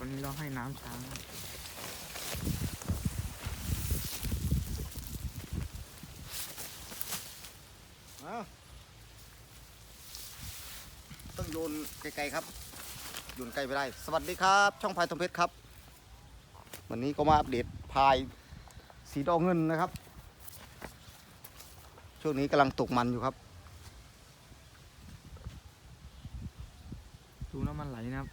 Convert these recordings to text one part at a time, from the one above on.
วันนี้เราให้น้ำช้างต้องโยนไกลๆครับโยนไกลไปได้ สวัสดีครับ ช่องพายทองเพชรครับ วันนี้ก็มาอัปเดตพายสีดอกเงินนะครับ ช่วงนี้กำลังตกมันอยู่ครับ ดูน้ำมันไหลนะครับ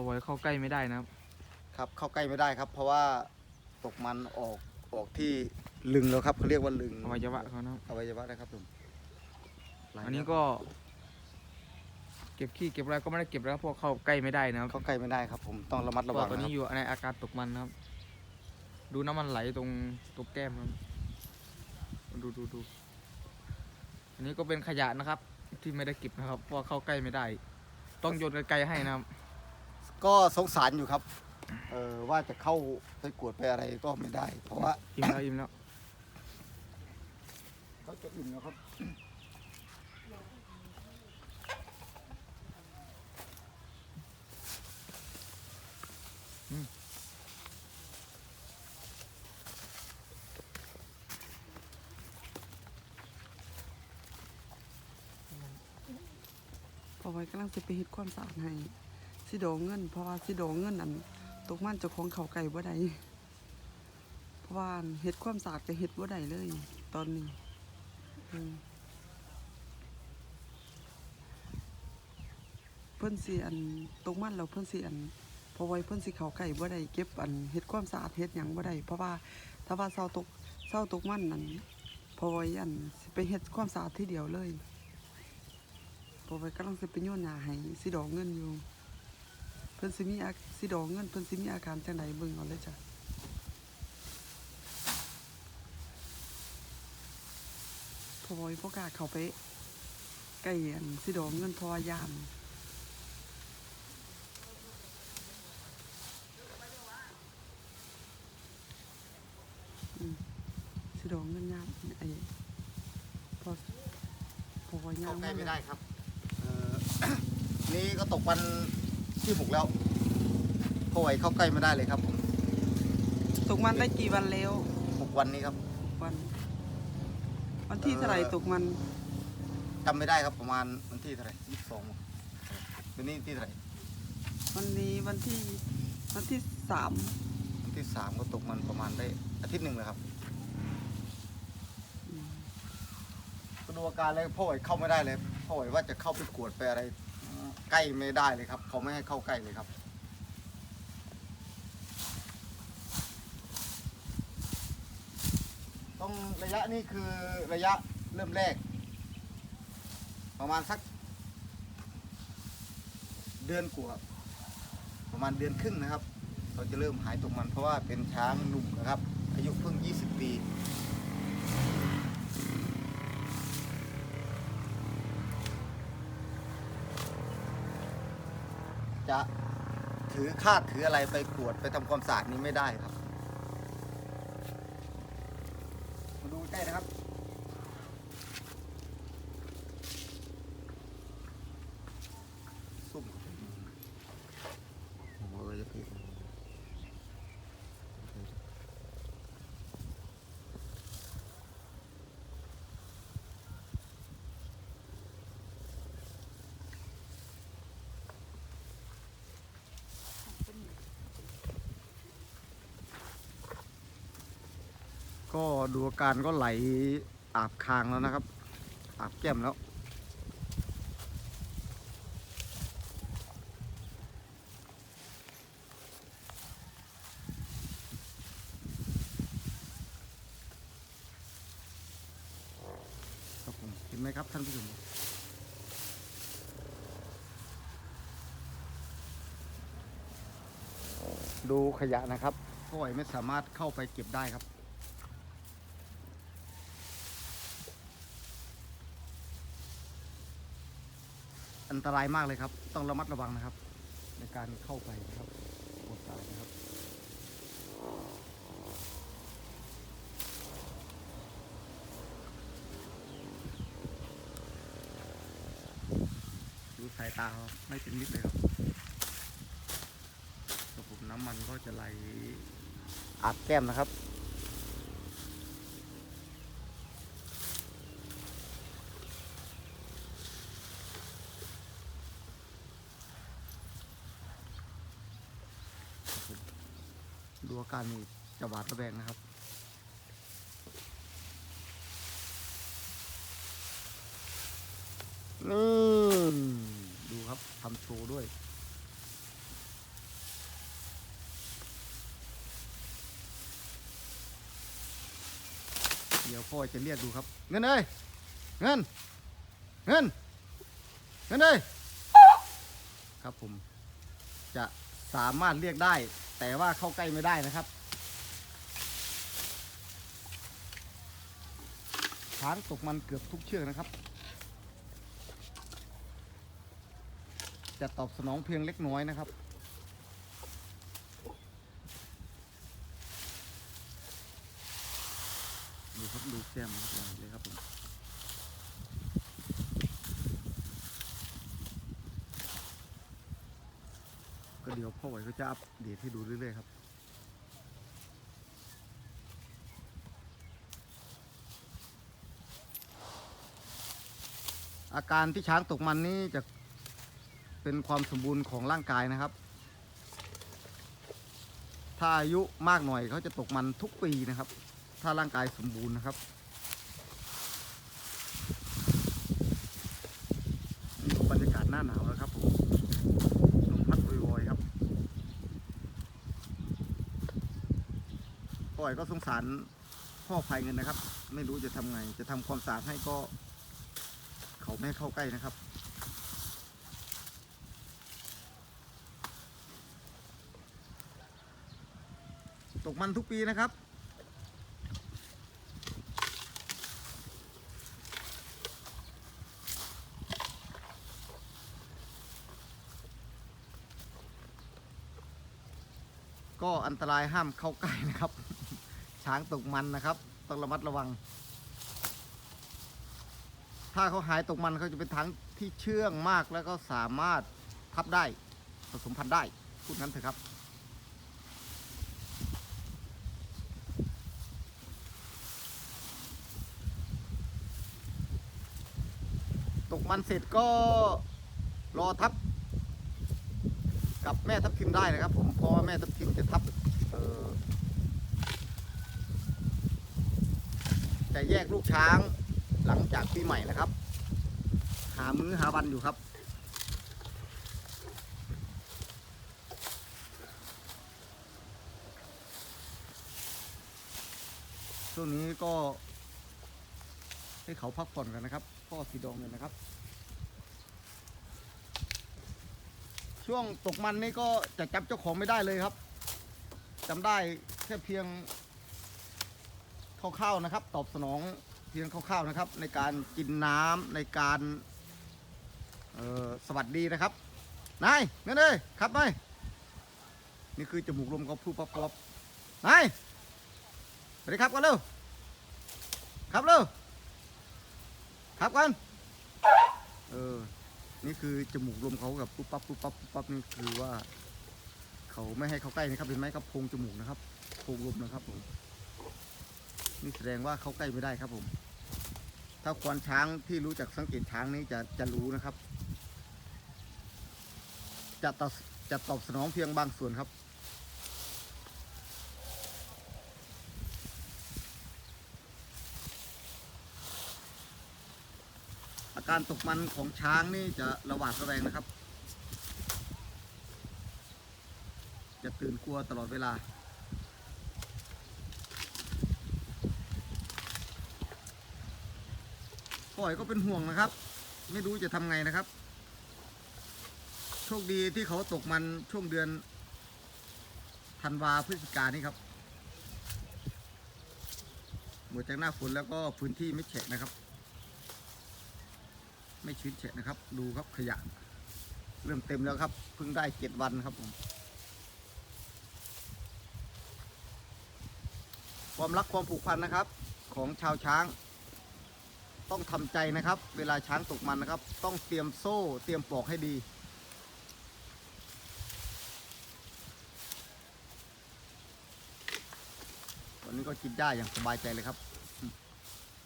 พอไว้เข้าใกล้ไม่ได้นะครับ ครับเข้าใกล้ไม่ได้ครับ เพราะว่าตกมันออกออกที่ลึงแล้วครับเขาเรียกว่าลึงอวัยวะเขานะครับอวัยวะนะครับผมไหลอันนี้ก็ เก็บขี้เก็บอะไรก็ไม่ได้เก็บแล้วเพราะเข้าใกล้ไม่ได้นะครับเข้าใกล้ไม่ได้ครับผมต้องระมัดเพระราะวัว่างตอนนะคนี้รับอยู่ในอาการตกมันนะครับ ดูน้ำมันไหลตรงตรงแก้มครับดูดูดูอันนี้ก็เป็นขยะนะครับ ที่ไม่ได้เก็บนะครับเพราะว่าเข้าใกล้ไม่ได้ ต้องโยนไกลๆให้นะครับ ก็สงสารอยู่ครับ เออว่าจะเข้าไปกวดไปอะไรก็ไม่ได้ เพราะว่าอิ่มแล้วอิ่มแล้วเขาจะอิ่มแล้วครับเพราะไว้กำลังจะไปเฮ็ดความสะอาดให้ สิโดเงิน เพราะว่าสิโดเงินอันตกมันเจ้าของเขาไก่บ่ได้เพราะว่าเฮ็ดความสะอาดก็เฮ็ดบ่ได้เลย ตอนนี้เพิ่นสิอันตกมันแล้วเพิ่นสิอันพราะไว้เพิ่นสิเขาไก่บ่ได้เก็บอันเฮ็ดความสะอาดเฮ็ดหยังบ่ได้เพราะว่าถ้าว่าเศร้าตกเศร้าตกมันนั่นพราะไว้อันไปเฮ็ดความสะอาดทีเดียวเลยพอไปกำลังไปโยนหญ้าให้สิดอกเงินอยู่ พิ่นสิมีอาสิดอกเงินเพิ่นสิมีอาการจังไดเบิ่งเอาเลยจ้ะพอไว้บ่กาเข้าไปใกล้อันสิดอกเงินพราะว่ายามสิดอกเงินยามไอ้พอพอว่ายาเข้ามใกล้ไม่ได้ครับเออนี่ก็ตกวัน ที่หกแล้วเพราะไหวเข้าใกล้ไม่ได้เลยครับผมตกมันได้กี่วันแล้วหกวันนี้ครับวันวันที่เท่าไหร่เอ่อตกมันจำไม่ได้ครับประมาณวันที่เท่าไหร่ยี่สิบสองวันนี้ที่เท่าไหร่วันนี้วันที่วันที่สามวันที่สามก็ตกมันประมาณได้อาทิตย์หนึ่งเลยครับอืมก็ดูอาการเลยพ่อไหวเข้าไม่ได้เลยพ่อไหวว่าจะเข้าไปกวดไปอะไร ใกล้ไม่ได้เลยครับ เขาไม่ให้เข้าใกล้เลยครับตรงระยะนี้คือระยะเริ่มแรก ประมาณสัก เดือนกว่าประมาณเดือนครึ่งนะครับ เขาจะเริ่มหายตกมันเพราะว่าเป็นช้างหนุ่มนะครับ อายุเพิ่ง 20 ปี จะถือคาดถืออะไรไปกวดไปทำความสะอาดนี้ไม่ได้ครับ มาดูใกล้นะครับ ซุ่มโอ้โหจะผิด ก็ดูอาการก็ไหลอาบคางแล้วนะครับ อาบแก้มแล้ว ครับผมเห็นไหมครับท่านผู้ชมดูขยะนะครับพ่อยไม่สามารถเข้าไปเก็บได้ครับ อันตรายมากเลยครับ ต้องระมัดระวังนะครับ ในการเข้าไปนะครับโปรดสายนะครับดูสสายตาไม่เป็นมิตรเลยครับแต่ผมน้ำมันก็จะไหลอัดแก้มนะครับ ดูอาการนี่จะหวาดระแวงนะครับ นี่ดูครับทำโชว์ด้วยเดี๋ยวพ่อจะเรียกดูครับ เงินเอ้ยเงิน เงิน เงินเอ้ยครับผม จะสามารถเรียกได้ แต่ว่าเข้าใกล้ไม่ได้นะครับ ช้างตกมันเกือบทุกเชือกนะครับ จะตอบสนองเพียงเล็กน้อยนะครับ ดูครับดูแก้มครับเลยครับผมก็เดี๋ยวพ่อไหวก็จะอัปเดตให้ดูเรื่อยๆครับอาการที่ช้างตกมันนี้จะเป็นความสมบูรณ์ของร่างกายนะครับ ถ้าอายุมากหน่อยเขาจะตกมันทุกปีนะครับ ถ้าร่างกายสมบูรณ์นะครับนี่ก็บรรยากาศหน้าหนาวแล้วครับผมลมพัดโวยๆครับพ่ อยก็สงสารพ่อภัยเงินนะครับ ไม่รู้จะทำไง จะทำความสะอาดให้ก็ เขาไม่เข้าใกล้นะครับ ตกมันทุกปีนะครับก็อันตรายห้ามเข้าใกล้นะครับ ช้างตกมันนะครับ ต้องระมัดระวัง ถ้าเขาหายตกมันเขาจะเป็นทั้งที่เชื่องมากแล้วก็สามารถทับได้ผสมพันธุ์ได้พูดงั้นเถอะครับ ตกมันเสร็จก็รอทับ กับแม่ทับทิมได้นะครับ ผมเพราะว่าแม่ทับทิมจะทับเอ่อ จะแยกลูกช้างหลังจากปีใหม่นะครับ หามื้อหาวันอยู่ครับ ช่วงนี้ก็ให้เขาพักผ่อนกันนะครับพ่อสีดองเลยนะครับ ช่วงตกมันนี่ก็จะจับเจ้าของไม่ได้เลยครับจำได้แค่เพียง คร่าวๆนะครับ ตอบสนองเพียงคร่าวๆนะครับ ในการกินน้ำในการสวัสดีนะครับนายเงินเลยครับนายนี่คือจมูกลมเขาพูดป๊อปๆนายสวัสดีครับกันเร็วครับเร็วครับกันเออนี่คือจมูกลมเขากับปุ๊บปั๊บปุ๊บปั๊บปุ๊บปั๊บนี่คือว่า เขาไม่ให้เขาใกล้นะครับเห็นไหมครับโพรงจมูกนะครับโพรงลมนะครับผม นี่แสดงว่าเขาใกล้ไม่ได้ครับผม ถ้าควานช้างที่รู้จักสังเกตช้างนี่จะจะรู้นะครับ จะตอบจะตอบสนองเพียงบางส่วนครับ อาการตกมันของช้างนี่จะระหวาดระแวงนะครับ จะตื่นกลัวตลอดเวลา ปล่อยก็เป็นห่วงนะครับ ไม่รู้จะทำไงนะครับ โชคดีที่เขาตกมันช่วงเดือนธันวาพฤศจิกานี่ครับหมดจากหน้าฝนแล้วก็พื้นที่ไม่แฉะนะครับ ไม่ชื้นแฉะนะครับ ดูครับขยะเริ่มเต็มแล้วครับเพิ่งได้เจ็ดวันครับผมความรักความผูกพันนะครับ ของชาวช้าง ต้องทำใจนะครับ เวลาช้างตกมันนะครับ ต้องเตรียมโซ่เตรียมปลอกให้ดีตอนนี้ก็กินหญ้าอย่างสบายใจเลยครับอืม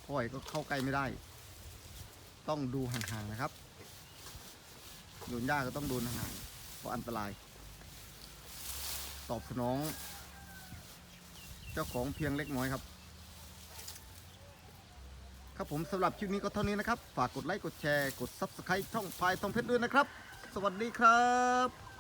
พ่อยก็เข้าใกล้ไม่ได้ ต้องดูห่างๆนะครับโยนหญ้าก็ต้องดูห่างๆเพราะอันตราย ตอบสนอง เจ้าของเพียงเล็กน้อยครับ ครับผมสำหรับคลิปนี้ก็เท่านี้นะครับ ฝากกดไลค์กดแชร์กด Subscribe ช่องพายทองเพชรด้วยนะครับ สวัสดีครับ